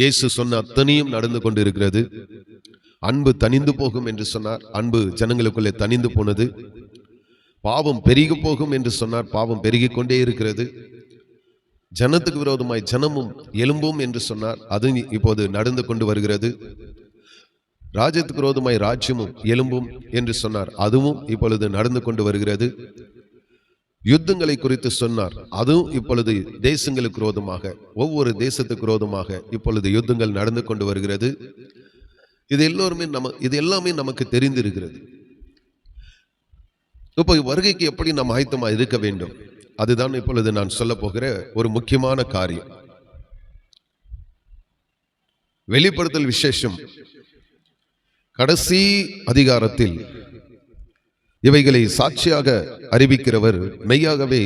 இயேசு சொன்ன அத்தனையும் நடந்து கொண்டு இருக்கிறது அன்பு தனிந்து போகும் என்று சொன்னார். அன்பு ஜனங்களுக்குள்ளே தனிந்து போனது. பாவம் பெருகி போகும் என்று சொன்னார். பாவம் பெருகிக் கொண்டே இருக்கிறது. ஜனத்துக்கு விரோதமாய் ஜனமும் எலும்பும் என்று சொன்னார். அது இப்போது நடந்து கொண்டு வருகிறது. ராஜ்யத்துக்கு விரோதமாய் ராஜ்யமும் எலும்பும் என்று சொன்னார். அதுவும் இப்பொழுது நடந்து கொண்டு வருகிறது. யுத்தங்களை குறித்து சொன்னார். அதுவும் இப்பொழுது தேசங்களுக்கு விரோதமாக ஒவ்வொரு தேசத்துக்கு விரோதமாக இப்பொழுது யுத்தங்கள் நடந்து கொண்டு வருகிறது. இது எல்லோருமே நம்ம இது எல்லாமே நமக்கு தெரிந்திருக்கிறது. இப்போ வருகைக்கு எப்படி நாம் ஆயத்தமாக இருக்க வேண்டும்? அதுதான் இப்பொழுது நான் சொல்ல போகிற ஒரு முக்கியமான காரியம். வெளிப்படுத்தல் விசேஷம். கடைசி அதிகாரத்தில் இவைகளை சாட்சியாக அறிவிக்கிறவர் மெய்யாகவே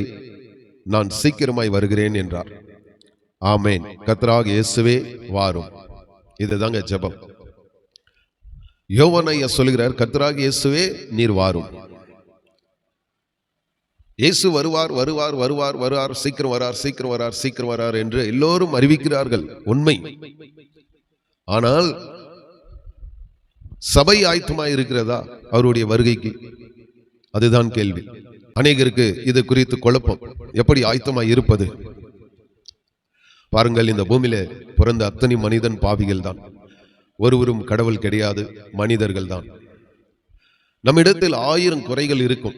நான் சீக்கிரமாய் வருகிறேன் என்றார். ஆமேன். கத்ராக இயேசுவே வாரும். இதுதாங்க ஜபம். யோவன் ஐயா சொல்கிறார் கத்ராக இயேசுவே நீர் வாரும். இயேசு வருவார் வருவார் வருவார் வருவார் சீக்கிரம் வரார் சீக்கிரம் வரார் சீக்கிரம் வரார் என்று எல்லோரும் அறிவிக்கிறார்கள். உண்மை. ஆனால் சபை ஆயத்தமாய் இருக்கிறதா? அவருடைய வருகைக்கு. அதுதான் கேள்வி. அநேகருக்கு இது குறித்து குழப்பம். எப்படி ஆயத்தமாய் இருப்பது? பாருங்கள் இந்த பூமியில பிறந்த அத்தனை மனிதன் பாவிகள் தான் ஒருவரும் கடவுள் கிடையாது மனிதர்கள் தான் நம்மிடத்தில் ஆயிரம் குறைகள் இருக்கும்.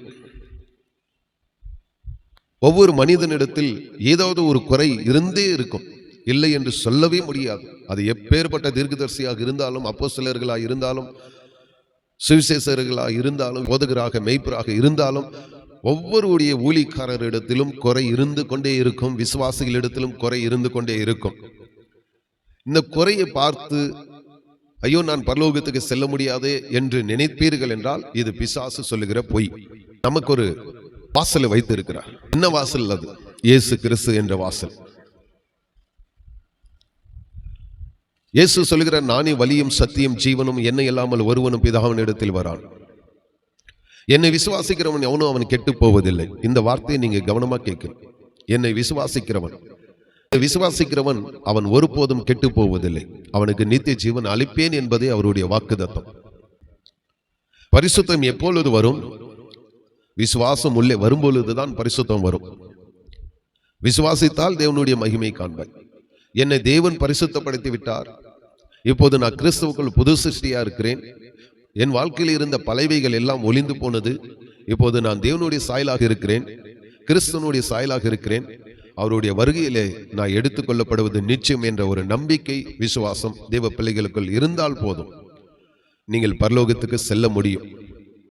ஒவ்வொரு மனிதனிடத்தில் ஏதாவது ஒரு குறை இருந்தே இருக்கும். இல்லை என்று சொல்லவே முடியாது. அது எப்பேற்பட்ட தீர்க்கதரிசியாக இருந்தாலும் அப்போ சிலர்களாக இருந்தாலும் சுவிசேஷர்களாக இருந்தாலும் போதகராக மெய்ப்பராக இருந்தாலும் ஒவ்வொருடைய ஊழிக்காரரிடத்திலும் குறை இருந்து கொண்டே இருக்கும் விசுவாசிகளிடத்திலும் குறை இருந்து கொண்டே இருக்கும். இந்த குறையை பார்த்து ஐயோ நான் பரலோகத்துக்கு செல்ல முடியாதே என்று நினைப்பீர்கள் என்றால் இது பிசாசு சொல்லுகிற பொய். நமக்கு ஒரு வாசலை வைத்திருக்கிறார். என்ன வாசல் அது? இயேசு கிறிஸ்து என்ற வாசல். இயேசு சொல்லுகிற நானே வலியும் சத்தியம் ஜீவனும் என்னை இல்லாமல் ஒருவனும் பிதாவின் இடத்தில் வரான். என்னை விசுவாசிக்கிறவன் எவனும் அவன் கெட்டு போவதில்லை. இந்த வார்த்தையை நீங்க கவனமா கேட்கணும். என்னை விசுவாசிக்கிறவன். விசுவாசிக்கிறவன் அவன் ஒருபோதும் கெட்டு போவதில்லை. அவனுக்கு நித்திய ஜீவன் அளிப்பேன் என்பதே அவருடைய வாக்குதத்தம் பரிசுத்தம் எப்பொழுது வரும்? விசுவாசம் உள்ளே வரும்பொழுதுதான் பரிசுத்தம் வரும். விசுவாசித்தால் தேவனுடைய மகிமை காண்பாய் என்னை தேவன் பரிசுத்தப்படுத்தி விட்டார் இப்போது நான் கிறிஸ்துவுக்குள் புது சிருஷ்டியாக இருக்கிறேன். என் வாழ்க்கையில் இருந்த பலவைகள் எல்லாம் ஒளிந்து போனது. இப்போது நான் தேவனுடைய சாயலாக இருக்கிறேன். கிறிஸ்துவனுடைய சாயலாக இருக்கிறேன். அவருடைய வருகையிலே நான் எடுத்துக்கொள்ளப்படுவது நிச்சயம் என்ற ஒரு நம்பிக்கை விசுவாசம் தேவ பிள்ளைகளுக்குள் இருந்தால் போதும். நீங்கள் பரலோகத்துக்கு செல்ல முடியும்.